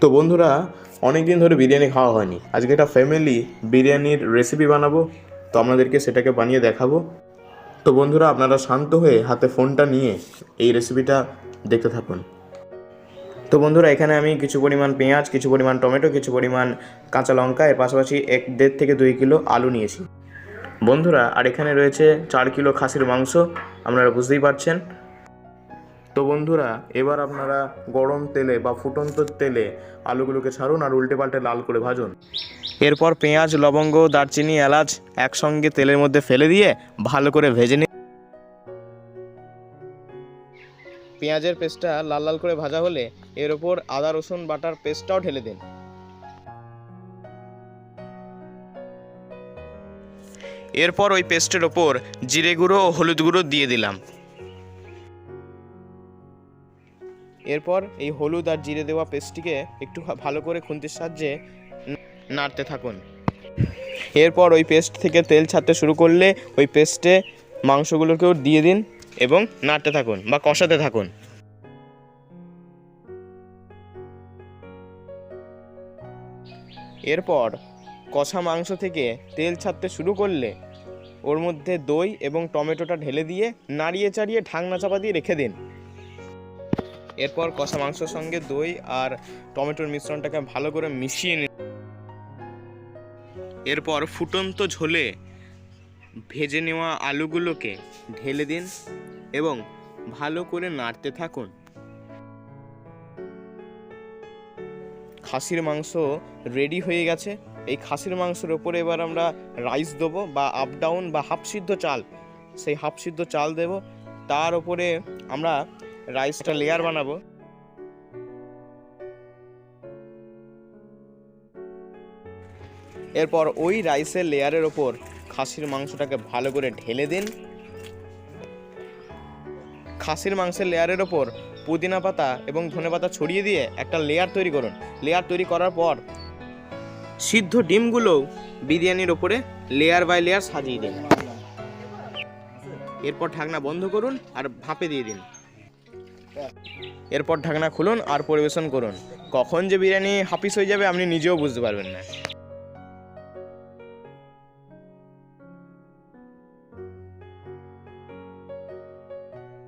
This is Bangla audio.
তো বন্ধুরা অনেক দিন ধরে বিরিয়ানি খাওয়া হয়নি। আজকে একটা ফ্যামিলি বিরিয়ানির রেসিপি বানাবো, তো আপনাদেরকে সেটাকে বানিয়ে দেখাবো। তো বন্ধুরা, আপনারা শান্ত হয়ে হাতে ফোনটা নিয়ে এই রেসিপিটা দেখতে থাকুন। তো বন্ধুরা, এখানে আমি কিছু পরিমাণ পেঁয়াজ, কিছু পরিমাণ টমেটো, কিছু পরিমাণ কাঁচা লঙ্কা, এর পাশাপাশি এক দেড় থেকে দুই কিলো আলু নিয়েছি। বন্ধুরা, আর এখানে রয়েছে চার কিলো খাসির মাংস, আপনারা বুঝতেই পারছেন। তো বন্ধুরা, এবার আপনারা গরম তেলে বা ফুটন্ত তেলে আলুগুলোকে ছাড়ুন আর উল্টে পাল্টে লাল করে ভাজুন। এরপর পেঁয়াজ, লবঙ্গ, দারচিনি, এলাচ একসঙ্গে তেলের মধ্যে ফেলে দিয়ে ভালো করে ভেজে নিন পেঁয়াজের পেস্টটা লাল লাল করে ভাজা হলে এর ওপর আদা, রসুন, বাটার পেস্টটাও ঢেলে দিন। এরপর ওই পেস্টের ওপর জিরে গুঁড়ো ও হলুদ গুঁড়ো দিয়ে দিলাম। এরপর এই হলুদ আর জিরে দেওয়া পেস্টটিকে একটু ভালো করে খুন্তির সাহায্যে নাড়তে থাকুন। এরপর ওই পেস্ট থেকে তেল ছাড়তে শুরু করলে ওই পেস্টে মাংসগুলোকেও দিয়ে দিন এবং নাড়তে থাকুন বা কষাতে থাকুন। এরপর কষা মাংস থেকে তেল ছাড়তে শুরু করলে ওর মধ্যে দই এবং টমেটোটা ঢেলে দিয়ে নাড়িয়ে চাড়িয়ে ঢাকনা চাপা দিয়ে রেখে দিন। এরপর কষা মাংসের সঙ্গে দই আর টমেটোর মিশ্রণটাকে ভালো করে মিশিয়ে নিন এরপর ফুটন্ত ঝোলে ভেজে নেওয়া আলুগুলোকে ঢেলে দিন এবং ভালো করে নাড়তে থাকুন। খাসির মাংস রেডি হয়ে গেছে। এই খাসির মাংসের ওপরে এবার আমরা রাইস দেবো বা আপ ডাউন বা হাফ সিদ্ধ চাল। সেই হাফ সিদ্ধ চাল দেব। তার ওপরে আমরা রাইসটা লেয়ার বানাবো। এরপর ওই রাইসের লেয়ারের ওপর খাসির মাংসটাকে ভালো করে ঢেলে দিন। খাসির মাংসের লেয়ারের ওপর পুদিনা পাতা এবং ধনে পাতা ছড়িয়ে দিয়ে একটা লেয়ার তৈরি করুন। লেয়ার তৈরি করার পর সিদ্ধ ডিমগুলোও বিরিয়ানির ওপরে লেয়ার বাই লেয়ার সাজিয়ে দিন। এরপর ঢাকনা বন্ধ করুন আর ভাপে দিয়ে দিন। এরপর ঢাকনা খুলুন আর পরিবেশন করুন কখন যে বিরিয়ানি হাফিস হয়ে যাবে আপনি নিজেও বুঝতে পারবেন না